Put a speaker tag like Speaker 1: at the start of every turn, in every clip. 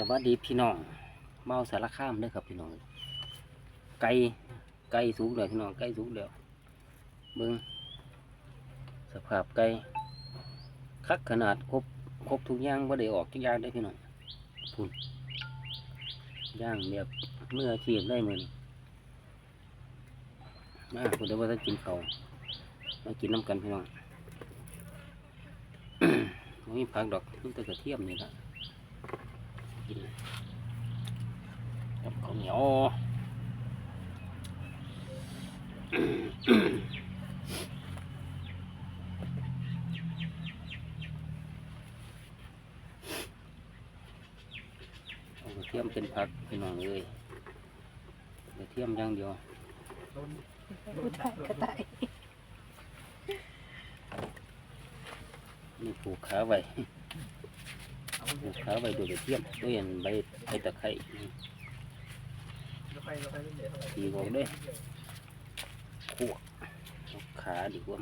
Speaker 1: สวัสดีพี่น้องเมาสารคามเด้ครับพี่น้อง ไก่ไก่สูงเลยพี่น้องไก่สูงเดียวเบิ้งสภาพไก่คักขนาดครบครบทุกอย่างว่าได้ออกทุกอย่างได้พี่น้องพุ่นย่างแบบเมื่ออาชีพได้เหมือนมาคุณเดี๋ยวว่าจะกินเขามากินน้ำกันพี่น้องไม่มีผักดอกมีแต่กระเทียมนี่ละ กินกับข้าวเหนียวเอากระเทียมเป็นผักพี่น้องเลยกระเทียมอย่างเดียว
Speaker 2: ผู้ชายก็ได้
Speaker 1: นี่ผูกขาไว้ผูก ขาไว้โดวยกระเทียมด้วยอันใบใบตะไคร้นี่ตีออกเด้วยขวกขาดีกว่า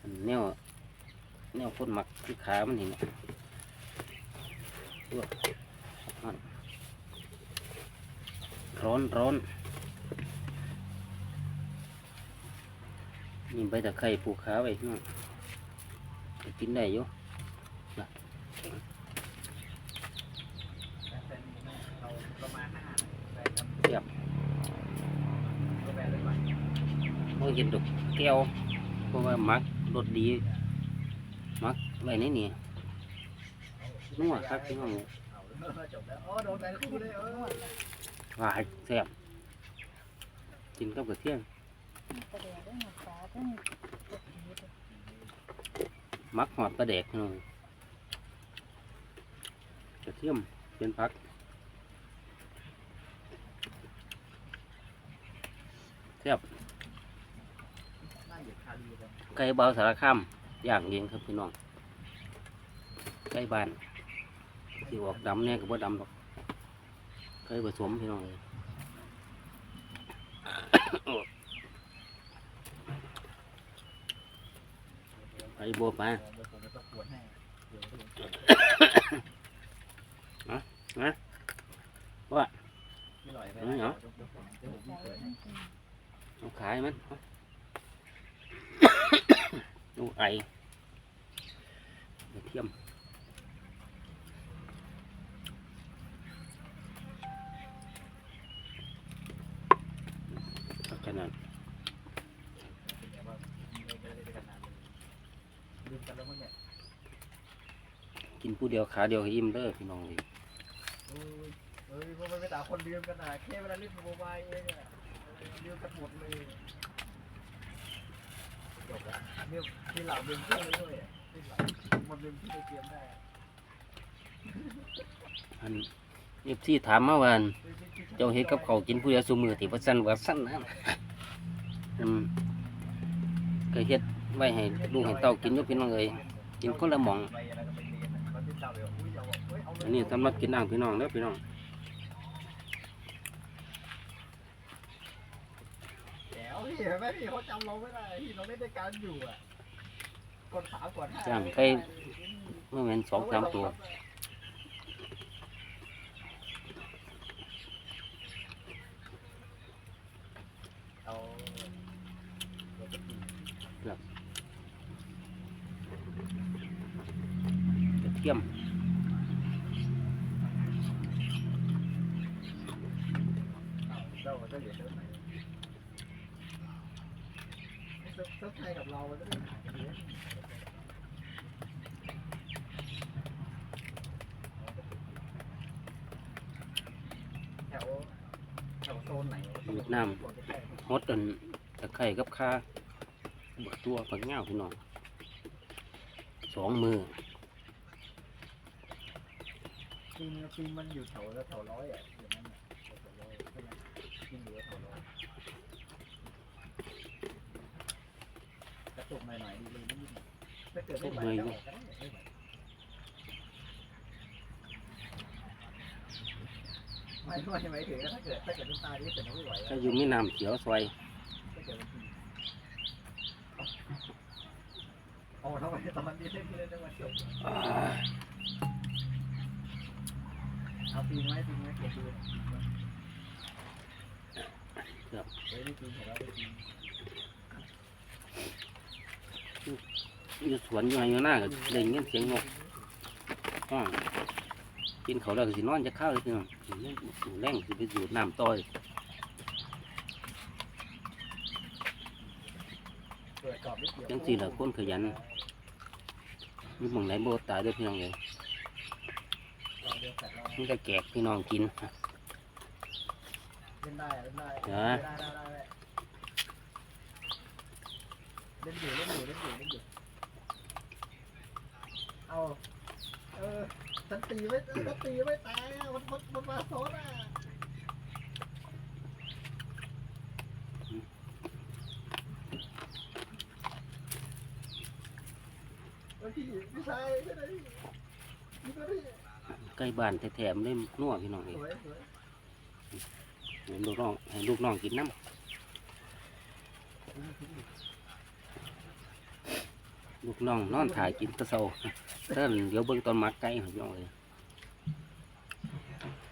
Speaker 1: อันแนวแนวคนหมักที่ขามันเห็นไหมเอื้อร้อนร้อนนี่ใบตะไคร้ผูกขาไว้พี่น้องไปกินได้อยู่นะแข็งเทียบ เห็นดอกแก้วเพราะว่ามักรสดีมักอะไว้ในนี่นัวครับพี่น้องหวานแซ่บกินกับกระเทียม
Speaker 2: มักระเทียม
Speaker 1: มักหอดปลาแดกพี่น้องกระเทียมเป็นพักแซ่บ ไก่เบาสารคามอย่างเองครับพี่น้องไก่บ้านที่ออกดำเนี่ยก็บ่ดำหรอกไก่ผสมพี่น้องเลยไปบัวไปนะว่านี่เหรอเอาขายมันเอา ดูไอเทียมขนาดกินผู้เดียวขาเดียวให้อิ่มเด้อพี่น้องเลย
Speaker 3: เฮ้ยพวกมันไม่ต่างคนลืมกันนะแค่เวลาเล่นโมบายเองอะลืมกันหมดเลยจบและ เนี่ยที่หลังลืมเครื่องเลยด้วยอะที่หลังมันลืมที่ในเกมได้อะ
Speaker 1: อันเอฟซีถามมาว่าอันเจ้าเฮ็ดกับเขาวกินผู้เดียวซุมือที่ว่าสั้นว่าสั้นนะอืมก็เฮ็ดไว้ให้ลูกให้เต้ากินอยู่พี่น้องเอ้ยกินคนละหม่อง
Speaker 3: ไปอะไรก็ไปเรียนอะมันติดตามเลยว่าอุ้ยเอาเฮ้ยเอาเลย
Speaker 1: อันนี้สำหรับกินอ่างพี่น้องเด้อพี่น้อง
Speaker 3: แจ๋ว พี่เห็นไหมพี่เขาจำเราไม่ได้พี่เราเล่นด้วยกันอยู่อะกดสามกดห้า
Speaker 1: จ้างใคร เมื่อแม่นสองสามตัว
Speaker 3: เอา
Speaker 1: กระเทียม
Speaker 3: เจ้าเจ้าเหรียญเจ้าไห นเจ้าเจ้าไทยกับเรามันจะได้หายเยอะแถวแถวโซนไหน
Speaker 1: เวียดนามฮดอันตะไคร้กับข้าบักตัวปักเงาพี่น้องสองมือ
Speaker 3: จริงจริงมันอยู่แถวแถวร้อยอะอย่างนั้นอะแถวร้อยใช่ไหมจริงอยู่แถวร้อยกระตุก หน่อยๆดีเลยนิดๆถ้าเกิดไม่ไหวก็ออกก็ได้ไม่ไหวไม่ไม่ไม่ถึงถ้าเกิดถ้าเกิดน้ำตาที่เป็นไม่ไหว
Speaker 1: ถ้าอยู่มีน้ำเขียวซอย
Speaker 3: เกิดมันโอ้ทำไมตอนนี้เล่นเล่นได้มาจบ
Speaker 1: อ่า
Speaker 3: เอาปีนไว้ปีนไว้เก็บดูหน่อยวเฮ้ยนี่ปีนของเราไปปีน
Speaker 1: อยู่สวนอยู่ไห้อยู่หน้าก็ได้ยินเสียงนกห้องกินเขาแล้วก็สินอนจะเข้าเลยพี่น้องแรงสิไปดูดน้ำต่อย
Speaker 3: เปิดกรอบนิดเดียว
Speaker 1: จังสี่ละคนขยันมีหมองไหนโบตายด้วยพี่น้องเลย
Speaker 3: กรอบเดียวแสร็จแล้ว
Speaker 1: มันก็แกกพี่น้องกิน
Speaker 3: เล่นได้เล่นได้
Speaker 1: ฮะ
Speaker 3: ได้ได้ได้ได้เล่นอยู่เล่นอยู่เล่นอยู่เล่นอยู่ เอา เออฉันตีไม่ฉันตีไม่แตายอะมันมันมันมาโซนอะเฮ้ยพี่พี่ชายไม่ได้พี่ก็ได้
Speaker 1: ใกล้บ้านแท้ๆมันได้นัวพี่น้องเลย
Speaker 3: สวยสวย
Speaker 1: เห็นลูกน้องให้ลูกน้องกินน้ำลูกน้องนอนถ่ายกินตะเซาเริ่มเดี๋ยวเบิ่งตอนหมักไก่ของพี่น้องเลย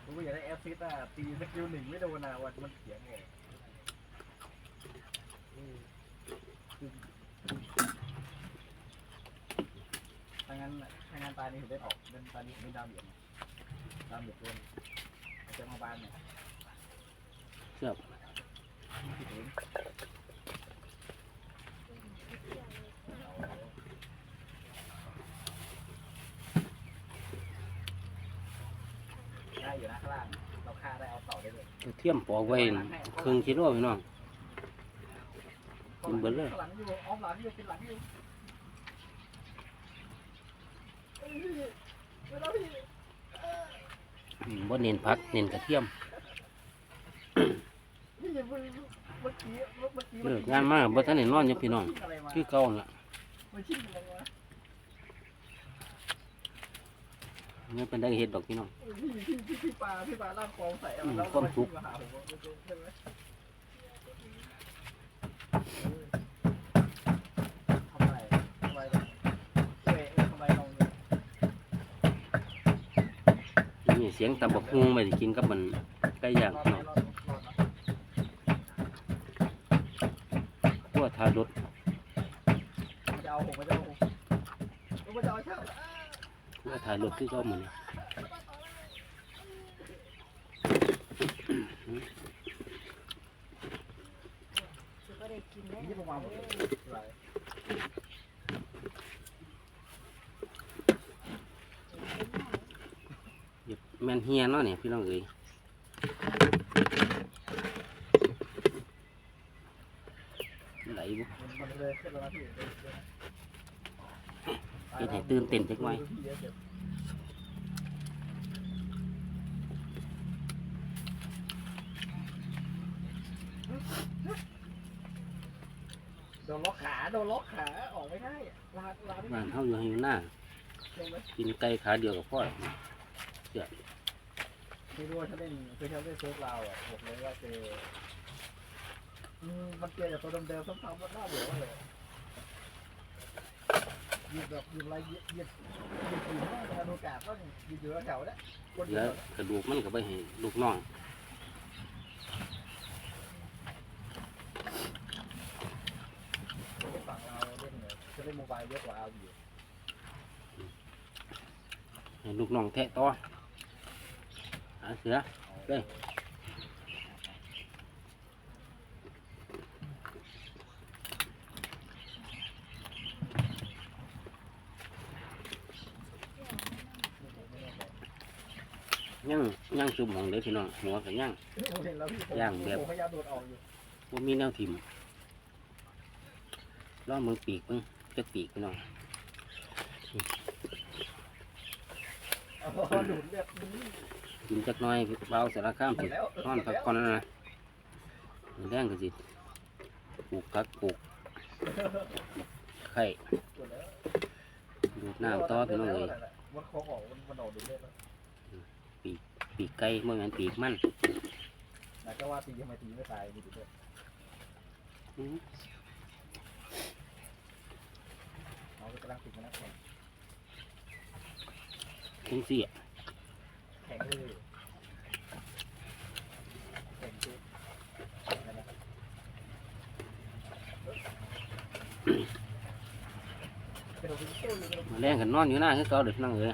Speaker 3: ผมก็อยากได้แอสซิสต์อะตีสกิลหนึ่งไม่โดนอะวันมันเสียงเลยอืมถ้างั้นถ้างั้นตานี้ผมได้ออกเล่นตานี้ผมไม่ดาวเหรียญดาวเหรียญเกินอาจจะมาบ้านเนี่ย
Speaker 1: เสื้อ
Speaker 3: คิดถึง ได้อยู่นะข้างล่างเราฆ่าได้เอาเต่าได้เลย
Speaker 1: กระเทียมปอกไว้ครึ่งกิโลพี่น้อง กินเบิดเลย
Speaker 3: หลังอยู่อ้อมหลังอยู่กินหลังอยู่เอ้ยพี่เวลาพี่
Speaker 1: อืมบ่เน้นผักเน้นกระเทียม
Speaker 3: พี่อย่าเพิ่งเมื่อกี้เมื่อกี้
Speaker 1: เลิกงานมาบ่ทันได้นอนอยู่พี่น้อง
Speaker 3: อะไรมา
Speaker 1: คือเก่าน่ะ
Speaker 3: มันชิ่งอะไรวะ
Speaker 1: เงิ นเป็นได้เฮ็ดดอกพี่น้อง
Speaker 3: พี่พี่พี่พี่ปลาพี่ปลาล่างกองใส่อะ
Speaker 1: อืม
Speaker 3: แล้ว
Speaker 1: ความสุข
Speaker 3: มาหาผมว่าใช่ไหมทำอะไรทำอะไรเนี่ยเอ้ยเอ้ยทำอะไรลองดู
Speaker 1: นี่เสียงตำบักฮุงไม่ได้กินกับมันไก่ย่าง
Speaker 3: รอด
Speaker 1: พี่
Speaker 3: ไหม
Speaker 1: น้อง
Speaker 3: รอดรอดนะ
Speaker 1: คั่วทารส
Speaker 3: มันจะเอาผมมันจะเอาผมมันจะเอาช่า งอ่า
Speaker 1: คั่วทารสคือเก่าหมื้อนี้
Speaker 2: คือก็ได้กินได้
Speaker 3: นี่ประมาณหมดเลยอะไร
Speaker 1: แมนเฮียเนาะเนี่ยพี่น้องเอ้ยไหลบ่
Speaker 3: มันมัน เลยขึ้นแล้วนะพี่เลยเลย
Speaker 1: เฮ็ดให้ตื่นเต้นจักหน่อย
Speaker 3: โดนล็อกขาโดนล็อกขาออกไม่ได้อะลาลาไม่
Speaker 1: บ้า
Speaker 3: ได้
Speaker 1: นเฮาอยู่ให้อยู่หน้า
Speaker 3: ใช่ไหม
Speaker 1: กินไก่ขาเดียวกับพ่อ
Speaker 3: ไม่รู้ว่าถ้าเล่นคือถ้าเล่นเซิร์ฟเราวอะบอกเลยว่าเจออืมมันเจอแต่ตัวเดิมๆซ้ำๆมันน่าเบื่อมากเลยห ยิบแบบยิบอะไรยิบหยิบหยิบหยิบมากการโอกาสต้องหยิบอยู่แถวๆเนี่ยคนเดี
Speaker 1: แล้
Speaker 3: ยวว
Speaker 1: กระดูกมันก็ไปให้ลูกน้อง
Speaker 3: ฝั่งเราเล่นเนี่ยจะเล่นโมบายเยอะกว่าเอาอยู่
Speaker 1: ให้ลูกน้องแทะต่อหาเสือเฮ้ย ย่างซุ่มของเด้อพี่น้องหัวกับย่าง
Speaker 3: ผมเห็นแล้วพี่ผม
Speaker 1: ย่างแบบ
Speaker 3: ผมพยายามโดดออกอยู่
Speaker 1: ว่ามีแนวถิ่มล้อมือปีกมึงจะปีกพี่น้อง
Speaker 3: เอดูดเลือดนี้
Speaker 1: กินจักหน้อยเบาสารข้ามสิ
Speaker 3: ดแล้ว
Speaker 1: นอนพักก่อนนะนะแรงก็สิปลูกกักปลูกไข่
Speaker 3: ดู
Speaker 1: ดน้ำต่อพี่น้องเลย
Speaker 3: มันคอออกมันมันออกดูดเลือดแล้ว
Speaker 1: ปีกไก่เมื่อกันปีกมัน
Speaker 3: แล้วก็ว่าปีกทำไมตีไม่ตายมีดูด้
Speaker 1: วย
Speaker 3: เอาไปกำลังติดมันนะแข็
Speaker 1: งเสีย
Speaker 3: แข็งเลย
Speaker 1: แข็งเลยแรงกันนอนอยู่หน้าให้เขาเด็กนั่งเลย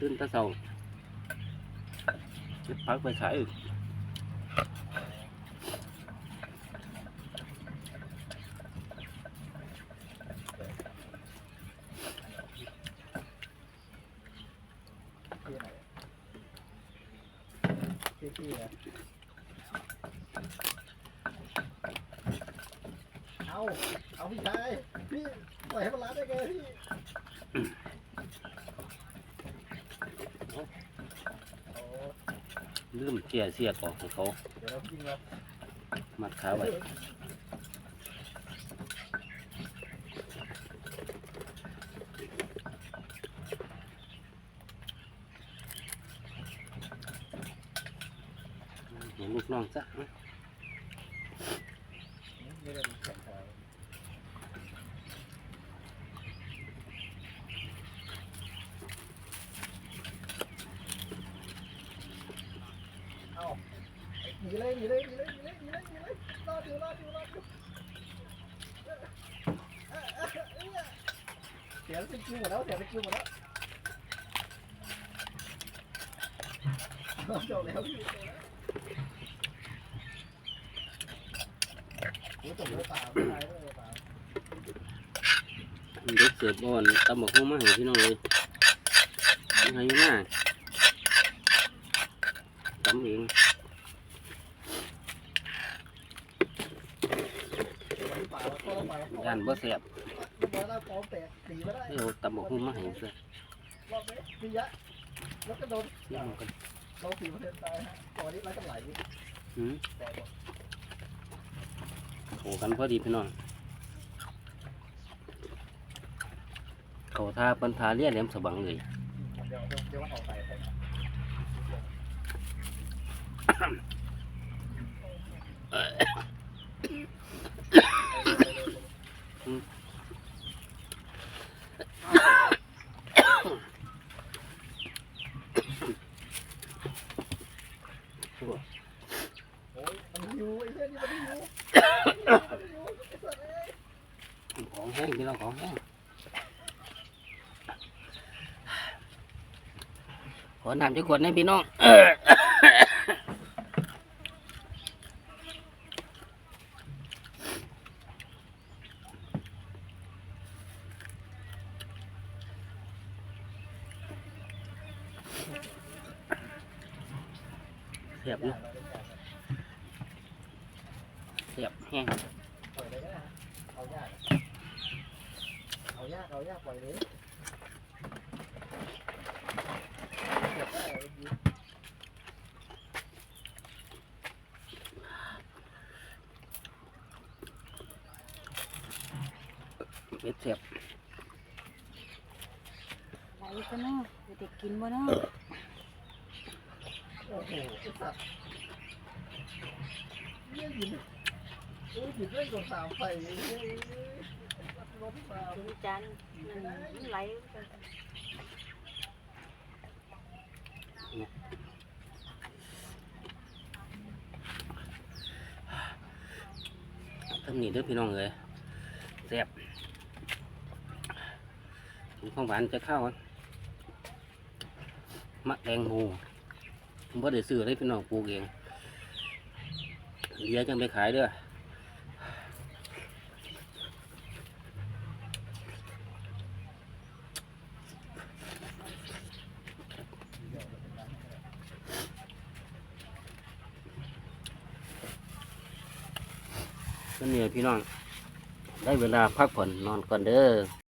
Speaker 1: ตื่นตาเสา เก็บพักไปขายอีก
Speaker 3: เอา เอาพี่ชายพี่ปล่อยให้มันร้านได้ไงพี่โอ้
Speaker 1: ลืม เสียเสียกออกของเขา
Speaker 3: เดี๋ยวเรากินเรา
Speaker 1: มัดขาไว้เห็นลูกน้องซะ
Speaker 3: ไม่ได้แข่งขัน เอาหนีเลยหนีเลยหนีเลยหนีเลยหนีเลยหนีเลยรอดอยู่รอดอยู่รอดอยู่เสียสกิลหมดแล้วเสียสกิลหมดแล้วจบแล้วพี่จบแล้วโอ้จบแล้วเปล่าไม่ตายเลยเปล่า
Speaker 1: เด็กเสิร์ฟบอลตำบักหุ่งมาให้พี่น้องเลยยังไงอยู่หน้า ตำเองย่านบ่แซ่บ
Speaker 3: มาแล้วปอมแตกหนีไม่ได้
Speaker 1: เดี๋ยวตำบักหุ่งมาให้เสื้อ
Speaker 3: รอบนี้มียแล้วก็โดน
Speaker 1: เลี้ยงกัน
Speaker 3: โดนสี่เปอร์เซ็นต์ตายฮะตอนนี้ไร้กำไหื
Speaker 1: ม
Speaker 3: แตกหมด
Speaker 1: โขกันพอดีพี่น้องเขาทาปันทาเลี้ยแหลมสบังเลย
Speaker 3: เดี๋ยวเดี๋ยวมันออกไป
Speaker 1: ของแห้งพี่น้องของแห้งขอน้ำจะกวดให้พี่น้อง เสียบอยู่เสียบแห้ง
Speaker 3: ปล่อยเลยก็ได้ฮะเอายากเอายากเอายากปล่อยเลยเก็บได้เอาดี
Speaker 1: เบ็ดเสียบ
Speaker 2: ไหลก็เนาะจะได้กินบ่เนาะ
Speaker 3: โอ้โหไอ้สัตว์เนี่ยหยิบโอ้ยหยิบได้ก่อนสาม มา
Speaker 2: กินจันมันไหล
Speaker 1: ทำนี่ด้อพี่น้องเลยเสียบกินของหวานจะเข้าวกันมะแตงโมผมบ่ได้ซื้อเลยพี่น้องปลูกเองเดี๋ยวจังไปขายด้อก็เนี่ยพี่น้อง ได้ เวลาพักผ่อนนอนก่อนเด้อ